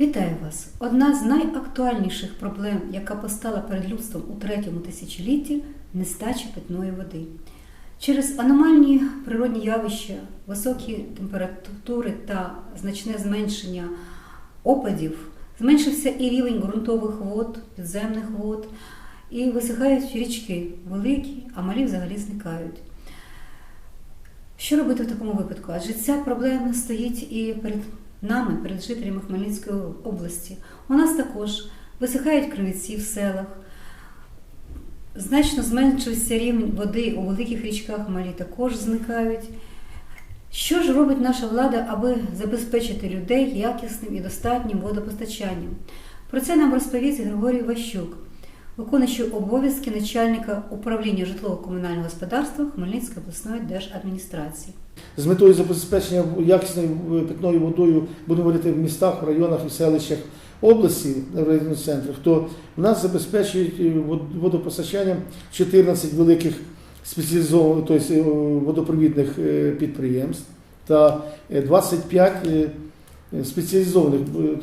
Вітаю вас! Одна з найактуальніших проблем, яка постала перед людством у третьому тисячолітті нестача питної води. Через аномальні природні явища, високі температури та значне зменшення опадів зменшився і рівень ґрунтових вод, підземних вод, і висихають річки великі, а малі взагалі зникають. Що робити в такому випадку? Адже ця проблема стоїть і перед нами, перед жителями Хмельницької області. У нас також висихають криниці в селах, значно зменшився рівень води у великих річках, малі також зникають. Що ж робить наша влада, аби забезпечити людей якісним і достатнім водопостачанням? Про це нам розповість Григорій Ващук, виконуючий обов'язки начальника управління житлово-комунального господарства Хмельницької обласної держадміністрації. З метою забезпечення якісною питною водою будемо говорити в містах, районах і селищах області, в районних центрах, то в нас забезпечують вод- водопостачанням 14 великих спеціалізованих, тобто е, водопровідних е, підприємств та е, 25 е, спеціалізованих е,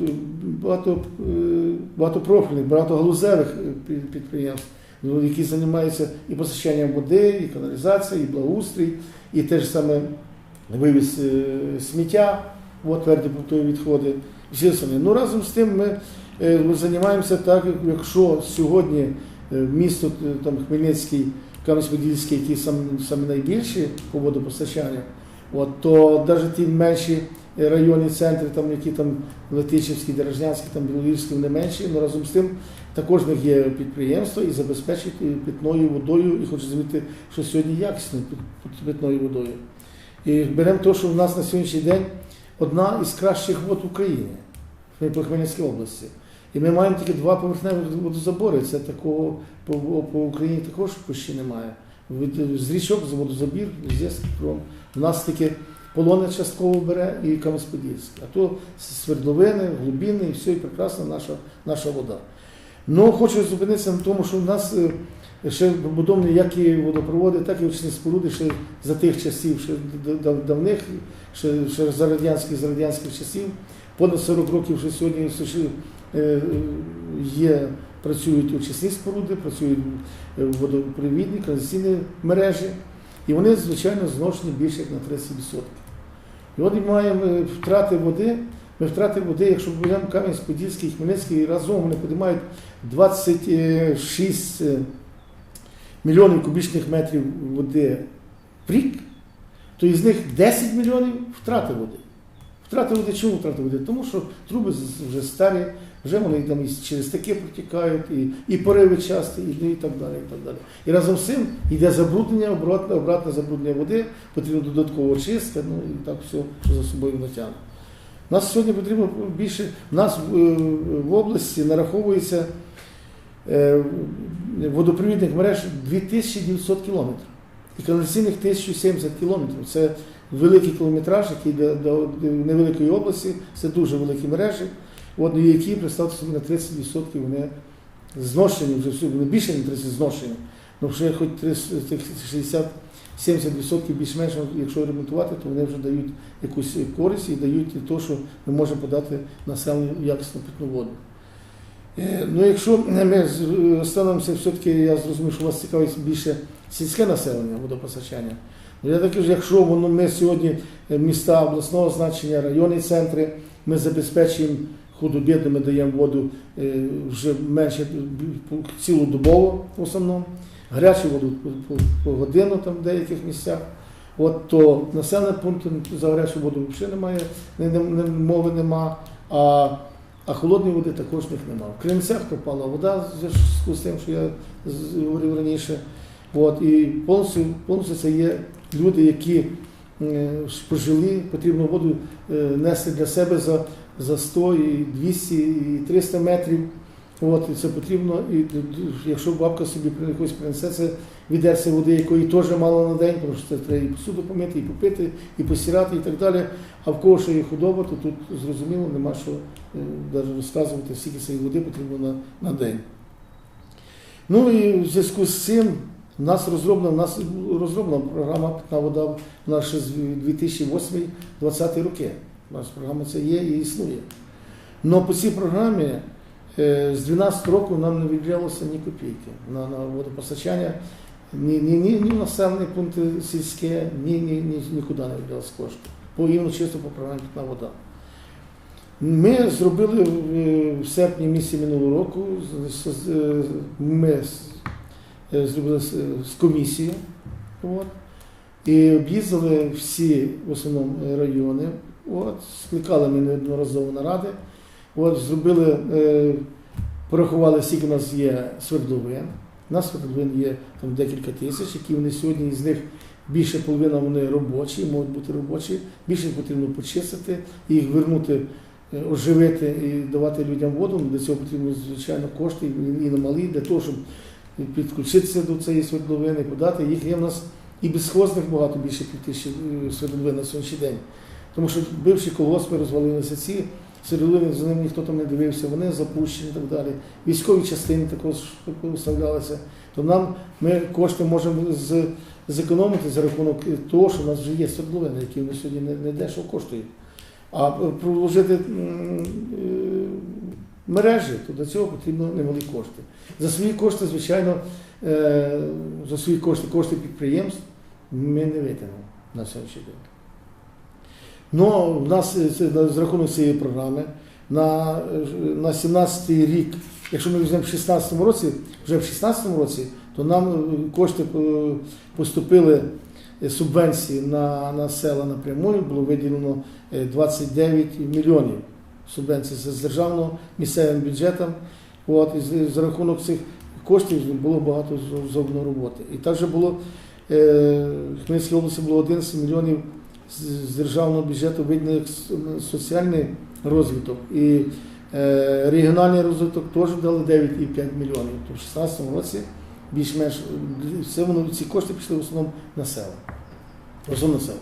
багато, е, багатопрофільних, багатогалузевих е, підприємств, ну, які займаються і постачанням води, і каналізації, і благоустрій, і те ж саме вивіз е, сміття, тверді побутові відходи. Ну разом з тим ми, е, займаємося так, як- якщо сьогодні е, місто е, там, Хмельницький, Кам'янець-Подільський, які сам, найбільші по водопостачанню, от, то навіть ті менші е, районні центри, там, які там Летичівський, Дорожнянський, там Біловірський, вони менші, але разом з тим також в них є підприємство і забезпечують е, питною водою, і хочу замітити, що сьогодні якісною пит- питною водою. І беремо те, що в нас на сьогоднішній день одна із кращих вод в Україні, в Хмельницькій області. І ми маємо тільки два поверхневих водозабори. Це такого по, по Україні також почти немає. З річок, з водозабір, з Єскром. У нас тільки полоне частково бере і Кам'янець-Подільський. А то свердловини, глибини і все, і прекрасна наша, наша вода. Ну, хочу зупинитися на тому, що в нас е, ще побудовані як і водопроводи, так і очисні споруди ще за тих часів, ще давних, ще, ще за радянських, за радянських часів. Понад 40 років вже сьогодні е, є, працюють очисні споруди, працюють е, водопровідні, каналізаційні мережі, і вони, звичайно, зношені більше як на 30%. І от ми маємо е, втрати води. Ми втрати води, якщо беремо Кам'янець-Подільський Хмельницький, разом вони піднімають 26 е, мільйонів кубічних метрів води в рік, то із них 10 мільйонів втрати води. Втрати води, чому втрати води? Тому що труби вже старі, вже вони там і через таке протікають, і, і пориви часті, і, і так далі. І так далі. І разом з цим йде забруднення, обратне, обратне забруднення води, потрібна додаткова очистка, ну і так все, що за собою натягне. Нас сьогодні потрібно більше. У нас в, в області нараховується е, водопровідних мереж 2900 кілометрів і каналізаційних 1070 кілометрів. Це великий кілометраж, який до, до невеликої області, це дуже великі мережі, от, які, представте собі, на 30% вони зношені, вже всі, вони більше ніж 30 зношені. Ну, вже хоч 60-70% більш-менш, якщо ремонтувати, то вони вже дають якусь користь і дають те, що ми можемо подати населенню якісну питну воду. Е, Ну, якщо ми становимося, все-таки я зрозумів, що вас цікавить більше сільське населення водопостачання. Ну, я так кажу, якщо воно ми сьогодні е, міста обласного значення, районні центри, ми забезпечуємо худобідно, ми даємо воду е, вже менше цілодобово в основному, гарячу воду по, годину там в деяких місцях. От то населений пункт за гарячу воду взагалі немає, не, не, не- мови нема. А, а холодної води також в них немає. В Кремцях пропала вода в зв'язку з тим, що я говорив раніше. От, і повністю, повністю це є люди, які е, пожили, потрібно воду е, нести для себе за, за 100, і 200, і 300 метрів. От, і це потрібно, і якщо бабка собі якось принесе це відерце води, якої теж мало на день, тому що це треба і посуду помити, і попити, і постирати, і так далі. А в кого що є худоба, то тут зрозуміло, нема що навіть розказувати, скільки цієї води потрібно на, на день. Ну і в зв'язку з цим у нас розроблена, у нас розроблена програма Питна вода у нас ще з 2008-2020 роки. У нас програма це є і існує. Але по цій програмі е, з 12 року нам не виділялося ні копійки на, на водопостачання, ні, ні, ні, ні населені пункти сільське, ні, ні, ні, нікуди не виділялося кошти. По іменно чисто по програмі питна вода. Ми зробили в- в серпні місяці минулого року, ми е, зробили з, з комісією. От, і об'їздили всі в основному райони. От, скликали ми неодноразово наради. От, зробили, е, порахували, скільки у нас є свердловин. У нас свердловин є там декілька тисяч, які вони сьогодні з них більше половина вони робочі, можуть бути робочі, більше потрібно почистити, їх вернути, е, оживити і давати людям воду. Для цього потрібно, звичайно, кошти і немалі, для того, щоб підключитися до цієї свердловини, подати. Їх є в нас і безхозних багато більше пів тисячі е, свердловин на сьогоднішній день. Тому що бивші колгоспи розвалилися ці свердловини, за ними ніхто там не дивився, вони запущені і так далі. Військові частини також вставлялися. То нам ми кошти можемо з, зекономити за рахунок того, що в нас вже є свердловини, які на сьогодні не, не дешево коштують. А проложити е, мережі, то до цього потрібно немалі кошти. За свої кошти, звичайно, е, за свої кошти, кошти підприємств ми не витягнемо на сьогоднішній день. Ну, в нас е, з рахунок цієї програми на, на 17 рік, якщо ми візьмемо в 16 році, вже в 16 році, то нам е, кошти поступили субвенції на, на села напряму, було виділено е, 29 мільйонів субвенцій з державного місцевим бюджетом. От, і за рахунок цих коштів було багато зроблено роботи. І також було е, в Хмельницькій області було 11 мільйонів з, державного бюджету виділених соціальний розвиток. І е, регіональний розвиток теж дали 9,5 мільйонів. Тобто в 2016 році більш-менш все воно, ці кошти пішли в основному на села. В основному на села.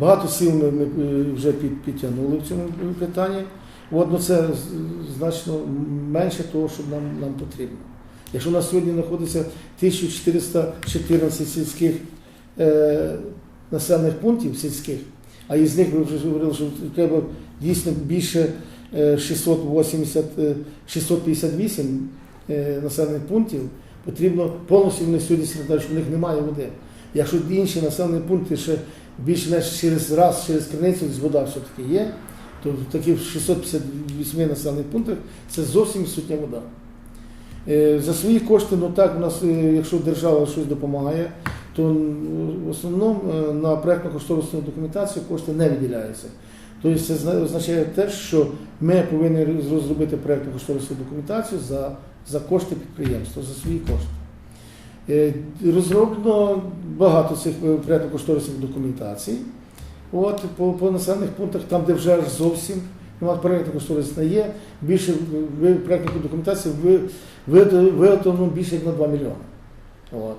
Багато сил ми, ми е, вже під, підтягнули в цьому питанні. От, це значно менше того, що нам, нам потрібно. Якщо у нас сьогодні знаходиться 1414 сільських е, населених пунктів сільських, а із них ви вже говорили, що треба дійсно більше е, 680, е, 658 е, населених пунктів, потрібно повністю вони сьогодні страждають, що в них немає води. Якщо інші населені пункти ще більш-менш через раз, через криницю вода все-таки є, то в таких 658 населених пунктах це зовсім відсутня вода. Е, За свої кошти, ну так, у нас, е, якщо держава щось допомагає, то в основному е, на проєктно-кошторисну документацію кошти не виділяються. Тобто це означає те, що ми повинні розробити проєктно-кошторисну документацію за, за кошти підприємства, за свої кошти. Розроблено багато цих е, проєктно-кошторисних документацій. От, по, по населених пунктах, там, де вже аж зовсім немає проєкту кошторисна є, більше ви- проєктної документації ви, ви, виготовлено більше як на 2 мільйони. От.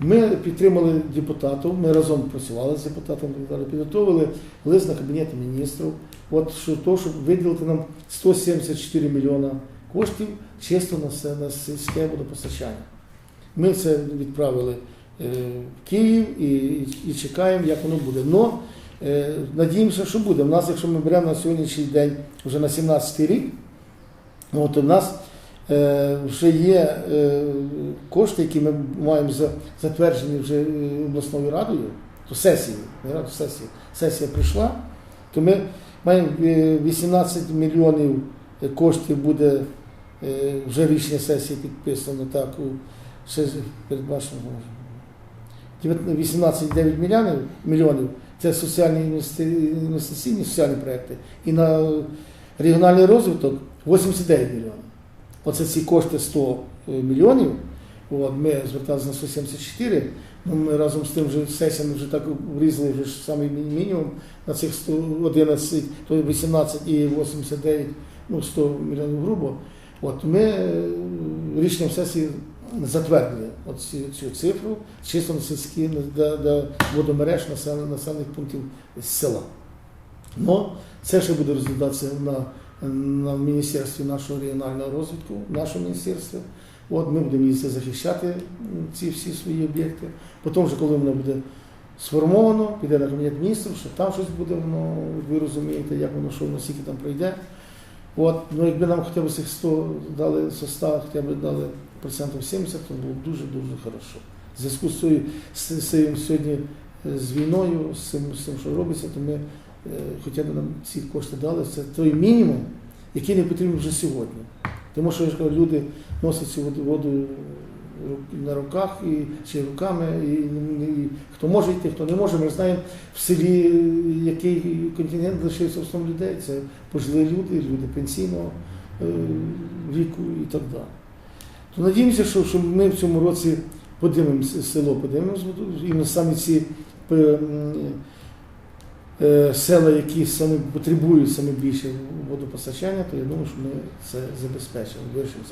Ми підтримали депутатів, ми разом працювали з депутатом, підготовили лист на Кабінет міністрів, от, що, то, щоб виділити нам 174 мільйона коштів чисто на, се- на сільське водопостачання. Ми це відправили е, в Київ і, і, чекаємо, як воно буде. Но е, надіємося, що буде. У нас, якщо ми беремо на сьогоднішній день, вже на 17 рік, от у нас е, вже є е, кошти, які ми маємо затверджені вже е, обласною радою, то сесією, не радою, сесією. Сесія прийшла, то ми маємо е, 18 мільйонів коштів буде е, вже рішення сесії підписано так ще передбачено 18,9 мільйонів, мільйонів це соціальні інвестиційні соціальні проекти. І на регіональний розвиток 89 мільйонів. Оце ці кошти 100 мільйонів. От, ми зверталися на 174, ну, ми разом з тим вже сесіями вже так врізали вже ж самий мінімум на цих 111, то 18 і 89, ну 100 мільйонів грубо. От ми е, рішенням сесії затвердили от ці- цю цифру на сільські для, для водомереж населених, пунктів з села. Ну, це ще буде розглядатися на, на міністерстві нашого регіонального розвитку, в нашому міністерстві. От ми будемо їздити захищати ці всі свої об'єкти. Потім, вже, коли воно буде сформовано, піде на кабінет міністрів, що там щось буде, воно, ви розумієте, як воно, що воно скільки там пройде. От, ну якби нам хоча б цих 100 дали со 100, хоча б дали процентів 70, то було дуже-дуже хорошо. В зв'язку з цією з, з сьогодні е, з війною, з цим, з цим, що робиться, то ми е, хоча б нам ці кошти дали. Це той мінімум, який не потрібен вже сьогодні. Тому що я ж кажу, люди носять цю воду, воду на руках і чи руками, і, і хто може йти, хто не може. Ми знаємо в селі, е, який контингент лишився в основному людей. Це пожилі люди, люди пенсійного е, віку і так далі. То надіємося, що, що ми в цьому році подивимося село, подивимося, і саме ці е, е, села, які саме потребують саме більше водопостачання, то я думаю, що ми це забезпечимо, вирішимо.